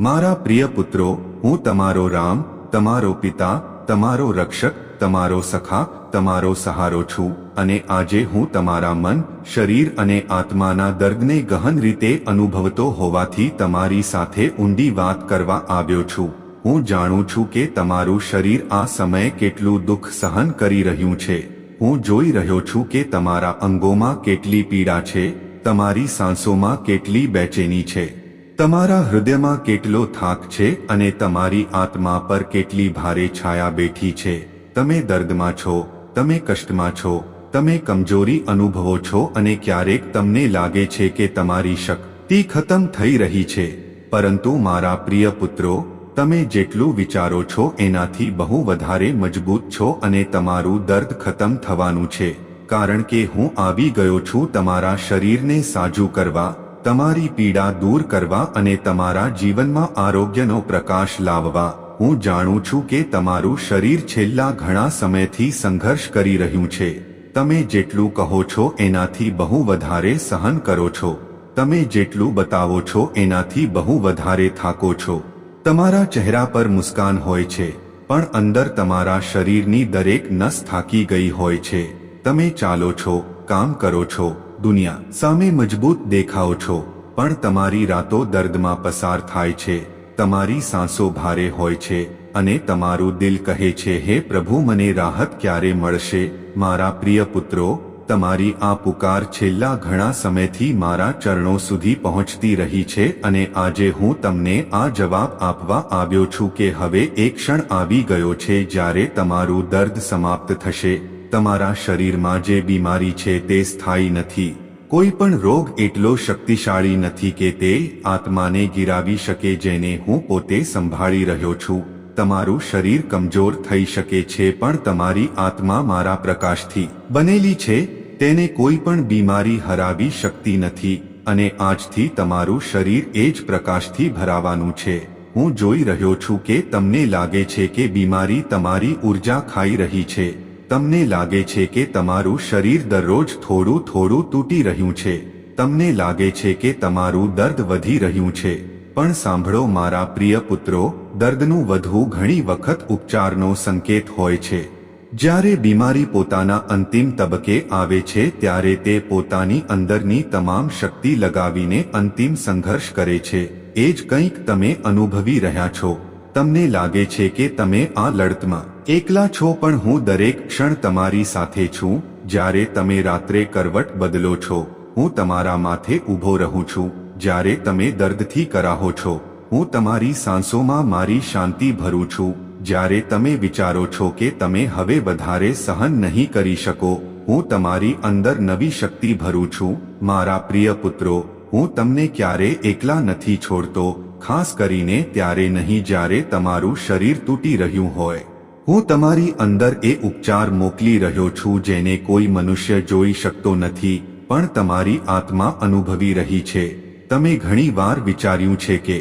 મારા પ્રિય પુત્રો, હું તમારો રામ, તમારો પિતા, તમારો રક્ષક, તમારો સખા, તમારો સહારો છું અને આજે હું તમારા મન, શરીર અને આત્માના દર્દને ગહન રીતે અનુભવતો હોવાથી તમારી સાથે ઊંડી વાત કરવા આવ્યો છું. હું જાણું છું કે તમારું શરીર આ સમયે કેટલું દુઃખ સહન કરી રહ્યું છે. હું જોઈ રહ્યો છું કે તમારા અંગોમાં કેટલી પીડા છે, તમારી સાંસોમાં કેટલી બેચેની છે. તમારા હૃદયમાં કેટલો થાક છે અને તમારી આત્મા પર કેટલી ભારે છાયા બેઠી છે? તમે દર્દમાં છો, તમે કષ્ટમાં છો, તમે કમજોરી અનુભવો છો અને ક્યારેક તમને લાગે છે કે તમારી શક્તિ ખતમ થઈ રહી છે. પરંતુ મારા પ્રિય પુત્રો, તમે જેટલું વિચારો છો એનાથી બહુ વધારે મજબૂત છો અને તમારું દર્દ ખતમ થવાનું છે. કારણ કે હું આવી ગયો છું તમારા શરીરને સાજું કરવા તમારી પીડા દૂર કરવા અને તમારા જીવનમાં આરોગ્યનો પ્રકાશ લાવવા. હું જાણું છું કે તમારું શરીર છેલ્લા ઘણા સમયથી સંઘર્ષ કરી રહ્યું છે. તમે જેટલું કહો છો એનાથી બહુ વધારે સહન કરો છો. તમે જેટલું બતાવો છો એનાથી બહુ વધારે થાકો છો. તમારા ચહેરા પર મુસ્કાન હોય છે, પણ અંદર તમારા શરીરની દરેક નસ થાકી ગઈ હોય છે. તમે ચાલો છો, કામ કરો છો દુનિયા, સામે મજબૂત દેખાઓ છો, પણ તમારી રાતો દર્દમાં પસાર થાય છે, તમારી સાંસો ભારે હોય છે, અને તમારું દિલ કહે છે, હે પ્રભુ, મને રાહત ક્યારે મળશે? મારા પ્રિય પુત્રો, તમારી આ પુકાર છેલ્લા ઘણા સમયથી મારા ચરણો સુધી પહોંચતી રહી છે, અને આજે હું તમને આ જવાબ આપવા આવ્યો છું કે હવે એક ક્ષણ આવી ગયો છે જ્યારે તમારું દર્દ સમાપ્ત થશે. તમારા શરીરમાં જે બીમારી છે તે સ્થાયી નથી. કોઈ પણ રોગ એટલો શક્તિશાળી નથી કે તે આત્માને ગિરાવી શકે જેને હું પોતે સંભાળી રહ્યો છું. તમારું શરીર કમજોર થઈ શકે છે પણ તમારી આત્મા મારા પ્રકાશથી બનેલી છે. તેને કોઈ પણ બીમારી હરાવી શકતી નથી અને આજથી તમારું શરીર એ જ પ્રકાશથી ભરાવાનું છે. હું જોઈ રહ્યો છું કે તમને લાગે છે કે બીમારી તમારી ઊર્જા ખાઈ રહી છે. તમને લાગે છે કે તમારું શરીર દરરોજ થોડું થોડું તૂટી રહ્યું છે. તમને લાગે છે કે તમારું દર્દ વધી રહ્યું છે. પણ સાંભળો મારા પ્રિય પુત્રો, દર્દનું વધવું ઘણી વખત ઉપચારનો સંકેત હોય છે. જ્યારે બીમારી પોતાના અંતિમ તબકે આવે છે ત્યારે તે પોતાની અંદરની તમામ શક્તિ લગાવીને અંતિમ સંઘર્ષ કરે છે. એ જ કંઈક તમે અનુભવી રહ્યા છો. તમને લાગે છે કે તમે આ લડતમાં એકલા છો પણ હું દરેક ક્ષણ તમારી સાથે છું, જ્યારે તમે રાત્રે કરવટ બદલો છો, હું તમારા માથે ઊભો રહું છું, જ્યારે તમે દર્દથી કરાહો છો, હું તમારી સાંસોમાં મારી શાંતિ ભરું છું, જ્યારે તમે વિચારો છો કે તમે હવે વધારે સહન નહીં કરી શકો, હું તમારી અંદર નવી શક્તિ ભરું છું, મારા પ્રિય પુત્રો, હું તમને ક્યારે એકલા નથી છોડતો, ખાસ કરીને ત્યારે નહીં જ્યારે તમારું શરીર તૂટી રહ્યું હોય. હું તમારી અંદર એ ઉપચાર મોકલી રહ્યો છું જેને કોઈ મનુષ્ય જોઈ શકતો નથી, પણ તમારી આત્મા અનુભવી રહી છે. તમે ઘણી વાર વિચાર્યું છે કે,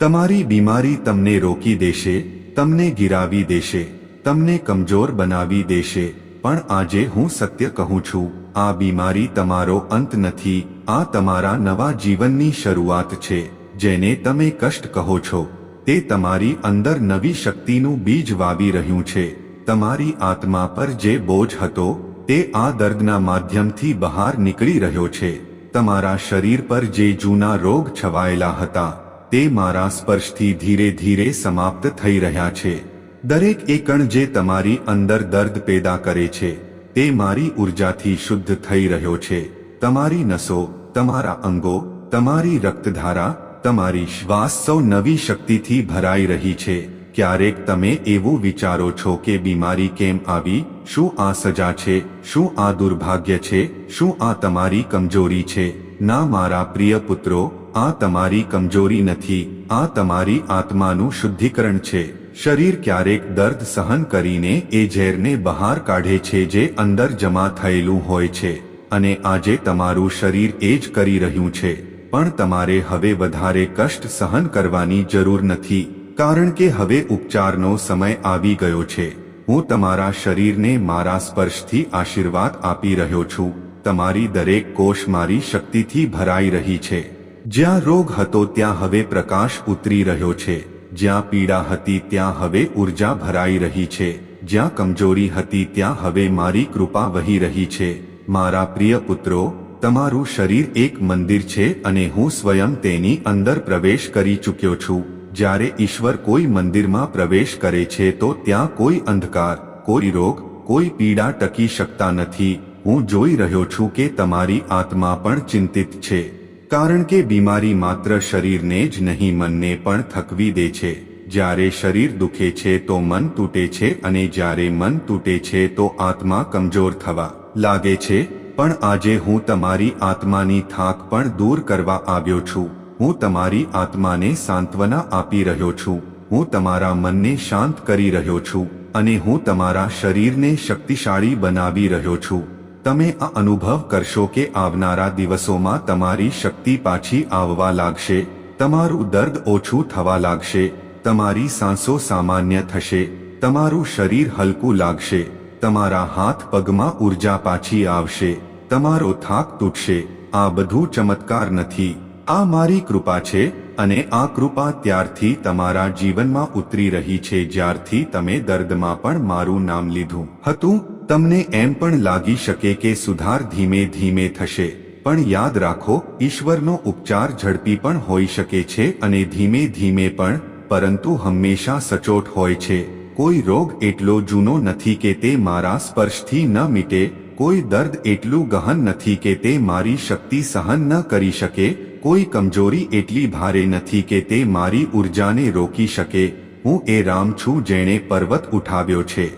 તમારી બીમારી તમને રોકી દેશે, તમને ગિરાવી દેશે, તમને કમજોર બનાવી દેશે, પણ આજે હું સત્ય કહું છું, આ બીમારી તમારો અંત નથી, આ તમારા નવા જીવનની શરૂઆત છે, જેને તમે કષ્ટ કહો છો. તે તમારી અંદર નવી શક્તિનું બીજ વાવી રહ્યું છે. તમારી આત્મા પર જે બોજ હતો, તે આ દર્દના માધ્યમથી બહાર નીકળી રહ્યો છે. તમારા શરીર પર જે જૂના રોગ છવાયેલા હતા, તે મારા સ્પર્શથી ધીરે ધીરે સમાપ્ત થઈ રહ્યા છે. દરેક એકણ જે તમારી અંદર દર્દ પેદા કરે છે, તે મારી ઉર્જાથી શુદ્ધ થઈ રહ્યો છે. તમારી નસો, તમારા અંગો, તમારી રક્તધારા તમારી શ્વાસ સૌ નવી શક્તિથી ભરાઈ રહી છે. ક્યારેક તમે એવું વિચારો છો કે બીમારી કેમ આવી? શું આ સજા છે? શું આ દુર્ભાગ્ય છે? શું આ તમારી કમજોરી છે? ના, મારા પ્રિય પુત્રો, આ તમારી કમજોરી નથી. આ તમારી આત્માનું શુદ્ધિકરણ છે. શરીર ક્યારેક દર્દ સહન કરીને એ ઝેરને બહાર કાઢે છે જે અંદર જમા થયેલું હોય છે. અને આજે તમારું શરીર એ જ કરી રહ્યું છે. પણ તમારે હવે વધારે કષ્ટ સહન કરવાની જરૂર નથી, કારણ કે હવે ઉપચારનો સમય આવી ગયો છે. હું તમારા શરીરને મારા સ્પર્શથી આશીર્વાદ આપી રહ્યો છું. તમારી દરેક કોષ મારી શક્તિથી ભરાઈ રહી છે. જ્યાં રોગ હતો ત્યાં હવે પ્રકાશ ઉતરી રહ્યો છે. જ્યાં પીડા હતી ત્યાં હવે ઊર્જા ભરાઈ રહી છે. જ્યાં કમજોરી હતી ત્યાં હવે મારી કૃપા વહી રહી છે. મારા પ્રિય પુત્રો તમારું શરીર એક મંદિર છે અને હું સ્વયં તેની અંદર પ્રવેશ કરી ચૂક્યો છું. જ્યારે ઈશ્વર કોઈ મંદિરમાં પ્રવેશ કરે છે તો ત્યાં કોઈ અંધકાર, કોઈ રોગ, કોઈ પીડા ટકી શકતા નથી. હું જોઈ રહ્યો છું કે તમારી આત્મા પણ ચિંતિત છે. કારણ કે બીમારી માત્ર શરીરને જ નહીં, મનને પણ થકવી દે છે. જ્યારે શરીર દુખે છે તો મન તૂટે છે અને જ્યારે મન તૂટે છે તો આત્મા કમજોર થવા લાગે છે. પણ આજે હું તમારી આત્માની થાક પણ દૂર કરવા આવ્યો છું. હું તમારી આત્માને સાંત્વના આપી રહ્યો છું. હું તમારા મનને શાંત કરી રહ્યો છું અને હું તમારા શરીરને શક્તિશાળી બનાવી રહ્યો છું. તમે આ અનુભવ કરશો કે આવનારા દિવસોમાં તમારી શક્તિ પાછી આવવા લાગશે. તમારું દર્દ ઓછું થવા લાગશે. તમારી સાંસો સામાન્ય થશે. તમારું શરીર હલકું લાગશે. તમારા હાથ પગમાં ઊર્જા પાછી આવશે, તમારો થાક તૂટશે, આ બધું ચમત્કાર નથી. આ મારી કૃપા છે અને આ કૃપા ત્યારથી તમારા જીવનમાં ઉતરી રહી છે જ્યારથી તમે દર્દમાં પણ મારું નામ લીધું હતું. તમને એમ પણ લાગી શકે કે સુધાર ધીમે ધીમે થશે, પણ યાદ રાખો, ઈશ્વરનો ઉપચાર ઝડપી પણ હોઈ શકે છે અને ધીમે ધીમે પણ, પરંતુ હંમેશા સચોટ હોય છે. કોઈ રોગ એટલો જૂનો નથી કે તે મારા સ્પર્શથી ન મીટે, કોઈ દર્દ એટલું ગહન નથી કે તે મારી શક્તિ સહન ન કરી શકે, કોઈ કમજોરી એટલી ભારે નથી કે તે મારી ઉર્જાને રોકી શકે, હું એ રામ છું જેણે પર્વત ઉઠાવ્યો છે.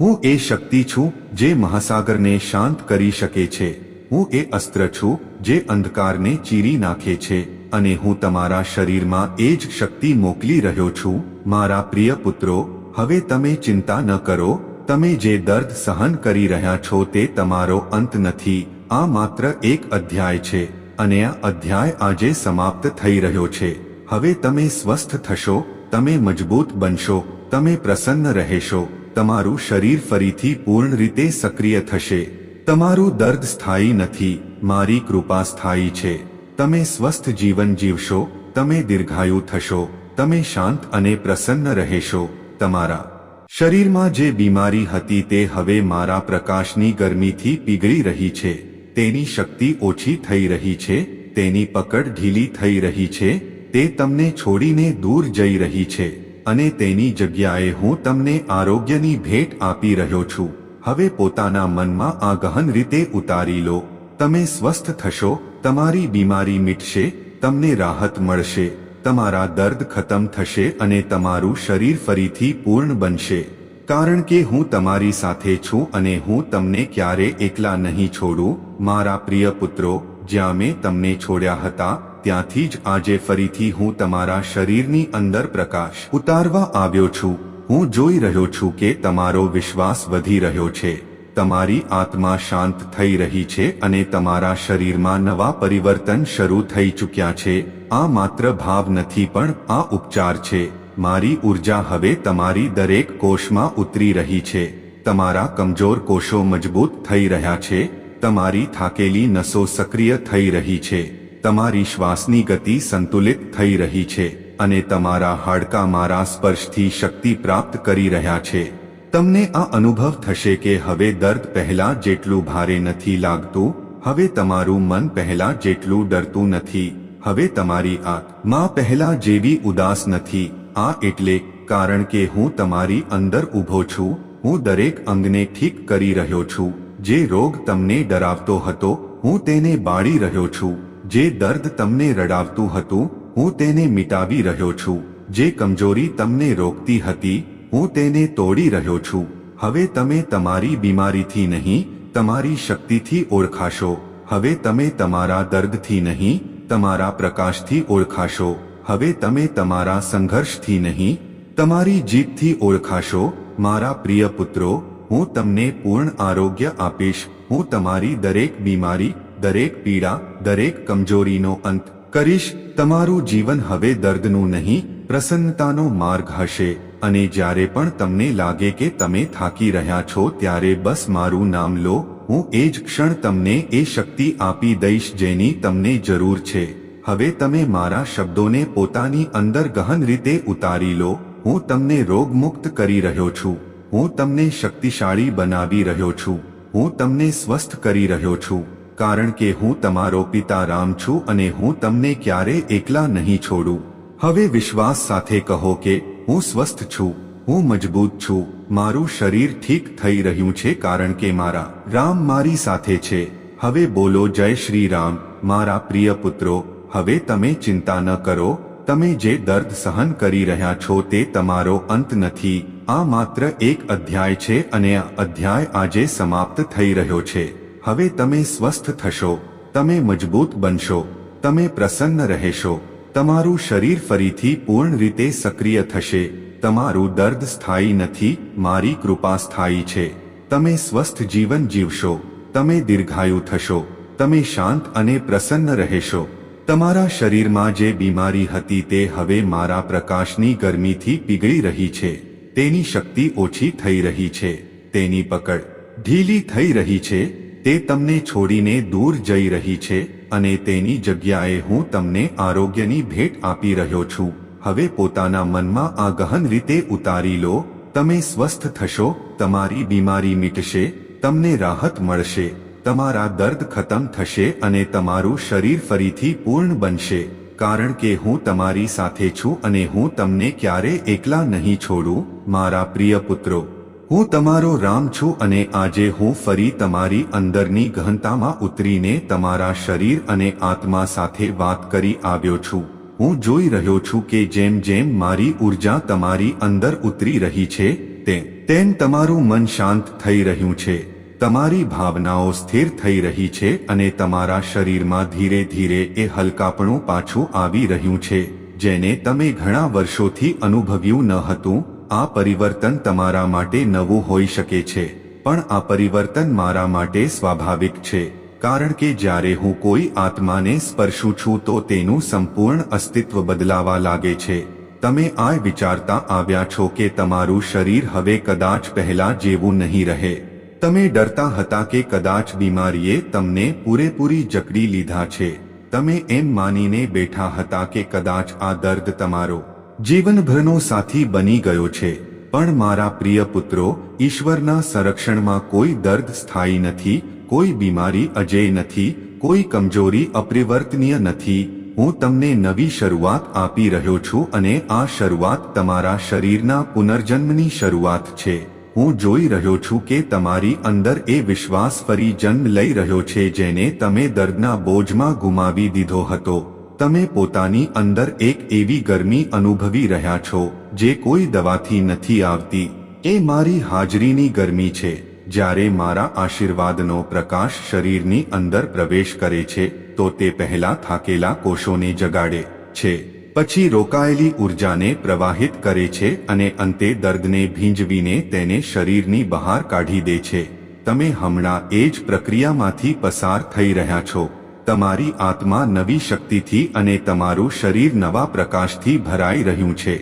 હું એ શક્તિ છું જે મહાસાગરને શાંત કરી શકે છે. હું એ અસ્ત્ર છું જે અંધકારને ચીરી નાખે છે અને હું તમારા શરીરમાં એ જ શક્તિ મોકલી રહ્યો છું. મારા પ્રિય પુત્રો હવે તમે ચિંતા ન કરો, તમે જે દર્દ સહન કરી રહ્યા છો તે તમારો અંત નથી, આ માત્ર એક અધ્યાય છે, અને આ અધ્યાય આજે સમાપ્ત થઈ રહ્યો છે. હવે તમે સ્વસ્થ થશો, તમે મજબૂત બનશો, તમે પ્રસન્ન રહેશો, તમારું શરીર ફરીથી પૂર્ણ રીતે સક્રિય થશે. તમારું દર્દ સ્થાયી નથી, મારી કૃપા સ્થાયી છે. તમે સ્વસ્થ જીવન જીવશો, તમે દીર્ઘાયુ થશો, તમે શાંત અને પ્રસન્ન રહેશો. તમારા શરીરમાં જે બીમારી હતી તે હવે મારા પ્રકાશની ગરમીથી પીગળી રહી છે. તેની શક્તિ ઓછી થઈ રહી છે, તેની પકડ ઢીલી થઈ રહી છે, તે તમને છોડીને દૂર જઈ રહી છે, અને તેની જગ્યાએ હું તમને આરોગ્યની ભેટ આપી રહ્યો છું. હવે પોતાના મનમાં આ ગહન રીતે ઉતારી લો. તમે સ્વસ્થ થશો, તમારી બીમારી મીટશે, તમને રાહત મળશે. તમારા દર્દ ખતમ થશે અને તમારું શરીર ફરીથી પૂર્ણ બનશે. કારણ કે હું તમારી સાથે છું અને હું તમને ક્યારે એકલા નહીં છોડું. મારા પ્રિય પુત્રો, જ્યાં મેં તમને છોડ્યા હતા, ત્યાંથી જ આજે ફરીથી હું તમારા શરીરની અંદર પ્રકાશ ઉતારવા આવ્યો છું. હું જોઈ રહ્યો છું કે તમારો વિશ્વાસ વધી રહ્યો છે. તમારી આત્મા શાંત થઈ રહી છે અને તમારા શરીરમાં નવા પરિવર્તન શરૂ થઈ ચૂક્યા છે. આ માત્ર ભાવ નથી પણ આ ઉપચાર છે. મારી ઊર્જા હવે તમારી દરેક કોષમાં ઉતરી રહી છે. તમારા કમજોર કોષો મજબૂત થઈ રહ્યા છે. તમારી થાકેલી નસો સક્રિય થઈ રહી છે. તમારી શ્વાસની ગતિ સંતુલિત થઈ રહી છે અને તમારા હાડકા મારા સ્પર્શથી શક્તિ પ્રાપ્ત કરી રહ્યા છે. તમને આ અનુભવ થશે કે હવે દર્દ પહેલા જેટલું ભારે નથી લાગતું, હવે તમારું મન પહેલા જેટલું ડરતું નથી, હવે તમારી આત્મા પહેલા જેવી ઉદાસ નથી, આ એટલે, કારણ કે હું તમારી અંદર ઊભો છું, હું દરેક અંગને ઠીક કરી રહ્યો છું, જે રોગ તમને ડરાવતો હતો, હું તેને બાળી રહ્યો છું, જે દર્દ તમને રડાવતું હતું, હું તેને મિટાવી રહ્યો છું, જે કમજોરી તમને રોકતી હતી હું તેને તોડી રહ્યો છું. હવે તમે તમારી બીમારીથી નહીં, તમારી શક્તિથી ઓળખાશો. હવે તમે તમારા દર્દથી નહીં, તમારા પ્રકાશથી ઓળખાશો. હવે તમે તમારા સંઘર્ષથી નહીં, તમારી જીતથી ઓળખાશો. મારા પ્રિય પુત્રો, હું તમને પૂર્ણ આરોગ્ય આપીશ. હું તમારી દરેક બીમારી, દરેક પીડા, દરેક કમજોરીનો અંત કરીશ. તમારું જીવન હવે દર્દનું નહીં, પ્રસન્નતાનો માર્ગ હશે. અને જ્યારે પણ તમને લાગે કે તમે થાકી રહ્યા છો ત્યારે બસ મારું નામ લો, હું એ જ ક્ષણ તમને એ શક્તિ આપી દઈશ જેની તમને જરૂર છે. હવે તમે મારા શબ્દોને પોતાની અંદર ગહન રીતે ઉતારી લો, હું તમને રોગમુક્ત કરી રહ્યો છું, હું તમને શક્તિશાળી બનાવી રહ્યો છું, હું તમને સ્વસ્થ કરી રહ્યો છું, કારણ કે હું તમારો પિતા રામ છું અને હું તમને ક્યારે એકલા નહીં છોડું. હવે વિશ્વાસ સાથે કહો કે હું સ્વસ્થ છું, હું મજબૂત છું, મારું શરીર ઠીક થઈ રહ્યું છે કારણ કે મારા રામ મારી સાથે છે. હવે બોલો જય શ્રી રામ, મારા પ્રિય પુત્રો, હવે તમે ચિંતા ન કરો, તમે જે દર્દ સહન કરી રહ્યા છો તે તમારો અંત નથી. આ માત્ર એક અધ્યાય છે અને આ અધ્યાય આજે સમાપ્ત થઈ રહ્યો છે. હવે તમે સ્વસ્થ થશો, તમે મજબૂત બનશો, તમે પ્રસન્ન રહેશો. તમારું શરીર ફરીથી પૂર્ણ રીતે સક્રિય થશે. તમારું દર્દ સ્થાયી નથી, મારી કૃપા સ્થાયી છે. તમે સ્વસ્થ જીવન જીવશો. તમે દીર્ઘાયુ થશો. તમે શાંત અને પ્રસન્ન રહેશો. તમારા શરીરમાં જે બીમારી હતી તે હવે મારા પ્રકાશની ગરમીથી પીગળી રહી છે. તેની શક્તિ ઓછી થઈ રહી છે. તેની પકડ ઢીલી થઈ રહી છે. તે તમને છોડીને દૂર જઈ રહી છે. અને તેની જગ્યાએ હું તમને આરોગ્યની ભેટ આપી રહ્યો છું. હવે પોતાના મનમાં આ ગહન રીતે ઉતારી લો, તમે સ્વસ્થ થશો, તમારી બીમારી મીટશે, તમને રાહત મળશે, તમારા દર્દ ખતમ થશે અને તમારું શરીર ફરીથી પૂર્ણ બનશે. કારણ કે હું તમારી સાથે છું અને હું તમને ક્યારે એકલા નહીં છોડું, મારા પ્રિય પુત્રો. હું તમારો રામ છું અને આજે હું ફરી તમારી અંદરની ગહનતામાં ઉતરીને તમારા શરીર અને આત્મા સાથે વાત કરી આવ્યો છું. હું જોઈ રહ્યો છું કે જેમ જેમ મારી ઊર્જા તમારી અંદર ઉતરી રહી છે તે તેમ તમારું મન શાંત થઈ રહ્યું છે. તમારી ભાવનાઓ સ્થિર થઈ રહી છે અને તમારા શરીરમાં ધીરે ધીરે એ હલકાપણું પાછું આવી રહ્યું છે, જેને તમે ઘણા વર્ષોથી અનુભવ્યું ન હતું. આ પરિવર્તન તમારા માટે નવું હોઈ શકે છે, પણ આ પરિવર્તન મારા માટે સ્વાભાવિક છે, કારણ કે જ્યારે હું કોઈ આત્માને સ્પર્શું છું તો તેનું સંપૂર્ણ અસ્તિત્વ બદલાવા લાગે છે. તમે આ વિચારતા આવ્યા છો કે તમારું શરીર હવે કદાચ પહેલા જેવું નહીં રહે. તમે ડરતા હતા કે કદાચ બીમારીએ તમને પૂરેપૂરી જકડી લીધા છે. તમે એમ માનીને બેઠા હતા કે કદાચ આ દર્દ તમારો જીવનભરનો સાથી બની ગયો છે. પણ મારા પ્રિય પુત્રો, ઈશ્વરના સંરક્ષણમાં કોઈ દર્દ સ્થાયી નથી, કોઈ બીમારી અજય નથી, કોઈ કમજોરી અપરિવર્તનીય નથી. હું તમને નવી શરૂઆત આપી રહ્યો છું અને આ શરૂઆત તમારા શરીરના પુનર્જન્મની શરૂઆત છે. હું જોઈ રહ્યો છું કે તમારી અંદર એ વિશ્વાસ ફરી જન્મ લઈ રહ્યો છે જેને તમે દર્દના બોજમાં ગુમાવી દીધો હતો. તમે પોતાની અંદર એક એવી ગરમી અનુભવી રહ્યા છો, જે કોઈ દવાથી નથી આવતી. એ મારી હાજરીની ગરમી છે, જ્યારે મારા આશીર્વાદનો પ્રકાશ શરીરની અંદર પ્રવેશ કરે છે, તો તે પહેલા થાકેલા કોષોને જગાડે છે. પછી રોકાયેલી ઉર્જાને પ્રવાહિત કરે છે અને અંતે દર્દને ભીંજવીને તેને શરીરની બહાર કાઢી દે છે. તમે હમણાં એ જ પ્રક્રિયામાંથી પસાર થઈ રહ્યા છો. તમારી આત્મા નવી શક્તિથી અને તમારું શરીર નવા પ્રકાશથી ભરાઈ રહ્યું છે.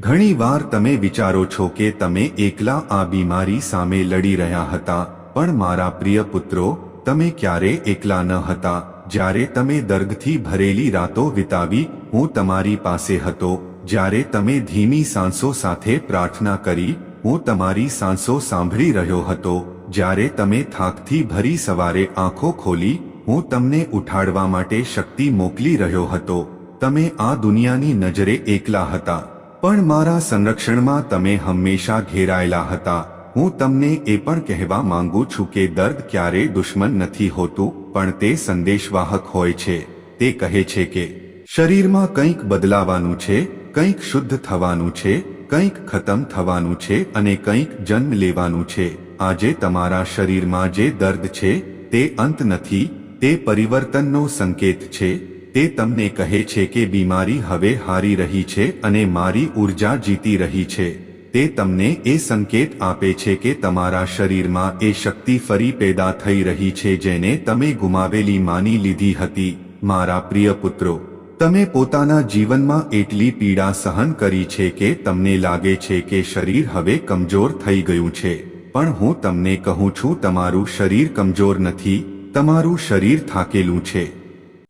ઘણીવાર તમે વિચારો છો કે તમે એકલા આ બીમારી સામે લડી રહ્યા હતા, પણ મારા પ્રિય પુત્રો, તમે ક્યારે એકલા ન હતા? જ્યારે તમે દર્દથી ભરેલી રાતો વિતાવી, હું તમારી પાસે હતો. જ્યારે તમે ધીમી સાંસો સાથે પ્રાર્થના કરી, હું તમારી સાંસો સાંભળી રહ્યો હતો. જ્યારે તમે થાકથી ભરી સવારે આંખો ખોલી હું તમને ઉઠાડવા માટે શક્તિ મોકલી રહ્યો હતો. તમે આ દુનિયાની નજરે એકલા હતા. પણ મારા સંરક્ષણમાં તમે હંમેશા ઘેરાયેલા હતા. હું તમને એ પણ કહેવા માંગુ છું કે દર્દ ક્યારેય દુશ્મન નથી હોતું, પણ તે સંદેશવાહક હોય છે. તે કહે છે કે, શરીરમાં કંઈક બદલાવાનું છે, કંઈક શુદ્ધ થવાનું છે, કંઈક ખતમ થવાનું છે અને કંઈક જન્મ લેવાનું છે. આજે તમારા શરીરમાં જે દર્દ છે, તે અંત નથી તે પરિવર્તનનો સંકેત છે, તે તમને કહે છે કે બીમારી હવે હારી રહી છે અને મારી ઊર્જા જીતી રહી છે. તે તમને એ સંકેત આપે છે કે તમારા શરીરમાં એ શક્તિ ફરી પેદા થઈ રહી છે જેને તમે ગુમાવેલી માની લીધી હતી. મારા પ્રિય પુત્રો, તમે પોતાના જીવનમાં એટલી પીડા સહન કરી છે કે તમને લાગે છે કે શરીર હવે કમજોર થઈ ગયું છે. પણ હું તમને કહું છું, તમારું શરીર કમજોર નથી તમારું શરીર થાકેલું છે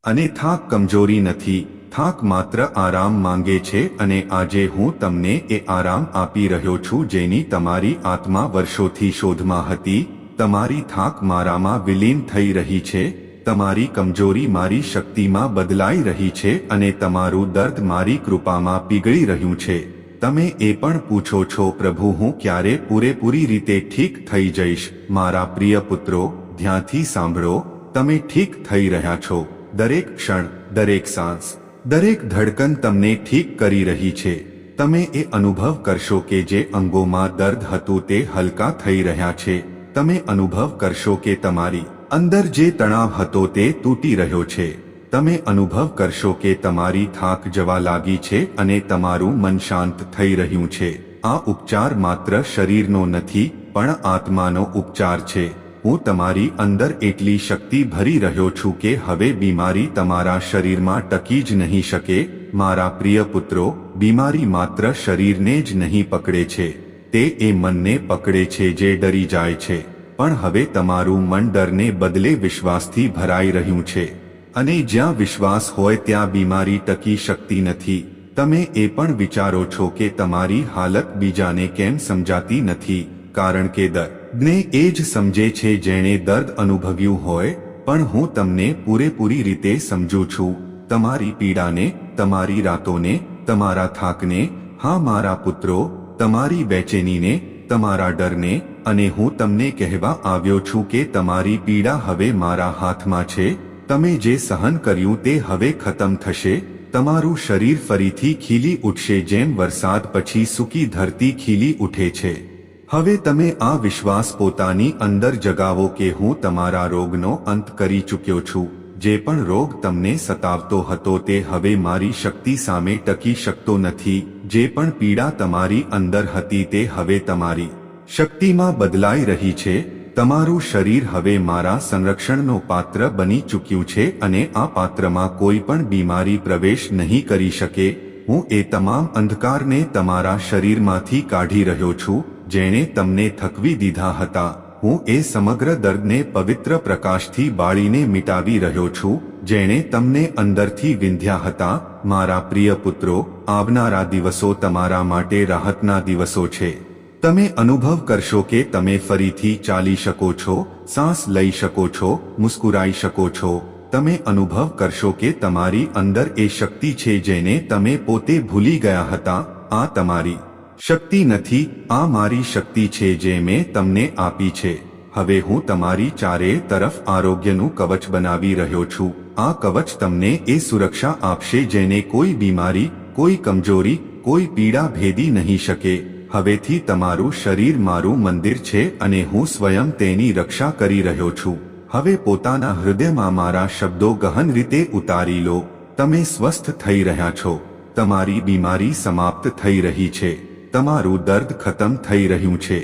અને થાક કમજોરી નથી, થાક માત્ર આરામ માંગે છે અને આજે હું તમને એ આરામ આપી રહ્યો છું જેની તમારી આત્મા વર્ષોથી શોધમાં હતી, તમારી થાક મારામાં વિલીન થઈ રહી છે, તમારી કમજોરી મારી શક્તિમાં બદલાઈ રહી છે અને તમારું દર્દ મારી કૃપામાં પીગળી રહ્યું છે. તમે એ પણ પૂછો છો, પ્રભુ, હું ક્યારે પૂરેપૂરી રીતે ઠીક થઈ જઈશ? મારા પ્રિય પુત્રો ધ્યાનથી સાંભળો, તમે ઠીક થઈ રહ્યા છો. દરેક ક્ષણ, દરેક સાંસ, દરેક ધડકન તમને ઠીક કરી રહી છે. તમે એ અનુભવ કરશો કે જે અંગોમાં દર્દ હતું તે હલકા થઈ રહ્યા છે. તમે અનુભવ કરશો કે તમારી અંદર જે તણાવ હતો તે તૂટી રહ્યો છે. તમે અનુભવ કરશો કે તમારી થાક જવા લાગી છે અને તમારું મન શાંત થઈ રહ્યું છે. આ ઉપચાર માત્ર શરીરનો નથી, પણ આત્માનો ઉપચાર છે. હું તમારી અંદર એટલી શક્તિ ભરી રહ્યો છું કે હવે બીમારી તમારા શરીરમાં ટકી જ નહીં શકે. મારા પ્રિય પુત્રો, બીમારી માત્ર શરીરને જ નહીં પકડે છે. તે એ મનને પકડે છે જે ડરી જાય છે. પણ હવે તમારું મન ડરને બદલે વિશ્વાસથી ભરાઈ રહ્યું છે. અને જ્યાં વિશ્વાસ હોય ત્યાં બીમારી ટકી શકતી નથી. તમે એ પણ વિચારો છો કે તમારી હાલત બીજાને કેમ સમજાતી નથી? કારણ કે દર્દને એ જ સમજે છે જેણે દર્દ અનુભવ્યું હોય, પણ હું તમને પૂરેપૂરી રીતે સમજું છું. તમારી પીડાને, તમારી રાતોને, તમારા થાકને, હા મારા પુત્રો, તમારી બેચેનીને, તમારા ડરને, અને હું તમને કહેવા આવ્યો છું કે તમારી પીડા હવે મારા હાથમાં છે. તમે જે સહન કર્યું તે હવે ખતમ થશે. તમારું શરીર ફરીથી ખીલી ઉઠશે જેમ વરસાદ પછી સૂકી ધરતી ખીલી ઉઠે છે. હવે તમે આ વિશ્વાસ પોતાની અંદર જગાવો કે હું તમારા રોગનો અંત કરી ચૂક્યો છું. જે પણ રોગ તમને સતાવતો હતો તે હવે મારી શક્તિ સામે ટકી શકતો નથી. જે પણ પીડા તમારી અંદર હતી તે હવે તમારી શક્તિમાં બદલાઈ રહી છે. તમારું શરીર હવે મારા સંરક્ષણનો પાત્ર બની ચૂક્યું છે અને આ પાત્રમાં કોઈ પણ બીમારી પ્રવેશ નહીં કરી શકે. હું એ તમામ અંધકારને તમારા શરીરમાંથી કાઢી રહ્યો છું. જેણે તમને થકવી દીધા હતા. હું એ સમગ્ર દર્દને પવિત્ર પ્રકાશથી બાળીને મિટાવી રહ્યો છું, જેણે તમને અંદરથી વિંધ્યા હતા. મારા પ્રિય પુત્રો, આવનારા દિવસો તમારા માટે રાહતના દિવસો છે. તમે અનુભવ કરશો કે તમે ફરીથી ચાલી શકો છો, સાંસ લઈ શકો છો, મુસ્કુરાઈ શકો છો. તમે અનુભવ કરશો કે તમારી અંદર એ શક્તિ છે જેને તમે પોતે ભૂલી ગયા હતા, આ તમારી શક્તિ નથી, આ મારી શક્તિ છે જે મેં તમને આપી છે. હવે હું તમારી ચારે તરફ આરોગ્યનું કવચ બનાવી રહ્યો છું. આ કવચ તમને એ સુરક્ષા આપશે જેને કોઈ બીમારી, કોઈ કમજોરી, કોઈ પીડા ભેદી નહીં શકે. હવેથી તમારું શરીર મારું મંદિર છે અને હું સ્વયં તેની રક્ષા કરી રહ્યો છું. હવે પોતાના હૃદયમાં મારા શબ્દો ગહન રીતે ઉતારી લો. તમે સ્વસ્થ થઈ રહ્યા છો. તમારી બીમારી સમાપ્ત થઈ રહી છે. તમારું દર્દ ખતમ થઈ રહ્યું છે.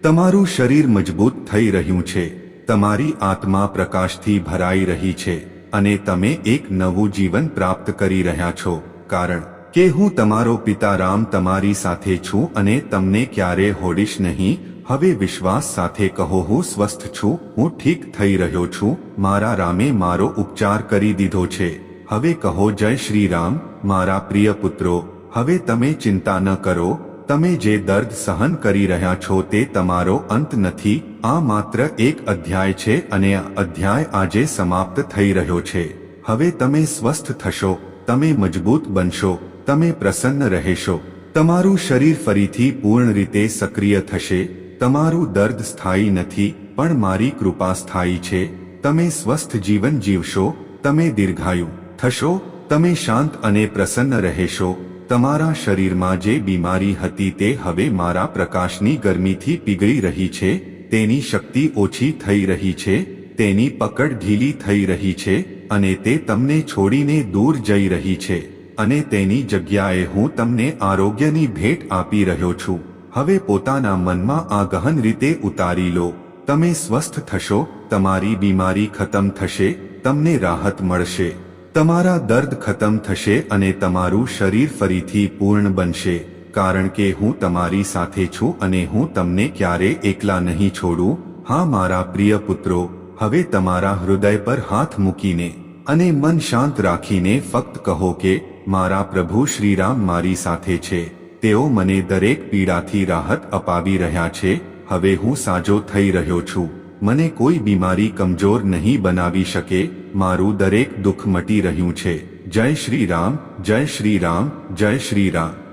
તમારું શરીર મજબૂત થઈ રહ્યું છે. તમારી આત્મા પ્રકાશથી ભરાઈ રહી છે અને તમે એક નવું જીવન પ્રાપ્ત કરી રહ્યા છો. કારણ કે હું તમારો પિતા રામ તમારી સાથે છું અને તમને ક્યારે હોડીશ નહીં. હવે વિશ્વાસ સાથે કહો, હું સ્વસ્થ છું, હું ઠીક થઈ રહ્યો છું. મારા રામે મારો ઉપચાર કરી દીધો છે. હવે કહો, જય શ્રી રામ, મારા પ્રિય પુત્રો, હવે તમે ચિંતા ન કરો. તમે જે દર્દ સહન કરી રહ્યા છો તે તમારો અંત નથી, આ માત્ર એક અધ્યાય છે અને આ અધ્યાય આજે સમાપ્ત થઈ રહ્યો છે. હવે તમે સ્વસ્થ થશો, તમે મજબૂત બનશો, તમે પ્રસન્ન રહેશો. તમારું શરીર ફરીથી પૂર્ણ રીતે સક્રિય થશે, તમારું દર્દ સ્થાયી નથી, પણ મારી કૃપા સ્થાયી છે. તમે સ્વસ્થ જીવન જીવશો, તમે દીર્ઘાયુ થશો, તમે શાંત અને પ્રસન્ન રહેશો. તમારા શરીરમાં જે બીમારી હતી તે હવે મારા પ્રકાશની ગરમીથી પીગળી રહી છે, તેની શક્તિ ઓછી થઈ રહી છે, તેની પકડ ઢીલી થઈ રહી છે, અને તે તમને છોડીને દૂર જઈ રહી છે, અને તેની જગ્યાએ હું તમને આરોગ્યની ભેટ આપી રહ્યો છું. હવે પોતાના મનમાં આ ગહન રીતે ઉતારી લો. તમે સ્વસ્થ થશો, તમારી બીમારી ખતમ થશે, તમને રાહત મળશે. તમારા દર્દ ખતમ થશે અને તમારું શરીર ફરીથી પૂર્ણ બનશે, કારણ કે હું તમારી સાથે છું અને હું તમને ક્યારે એકલા નહીં છોડું. હા, મારા પ્રિય પુત્રો, હવે તમારા હૃદય પર હાથ મૂકીને અને મન શાંત રાખીને ફક્ત કહો કે, મારા પ્રભુ શ્રીરામ મારી સાથે છે. તેઓ મને દરેક પીડાથી રાહત અપાવી રહ્યા છે. હવે હું સાજો થઈ રહ્યો છું. મને કોઈ બીમારી કમજોર નહીં બનાવી શકે, મારું દરેક દુઃખ મટી રહ્યું છે. જય શ્રી રામ, જય શ્રી રામ, જય શ્રી રામ.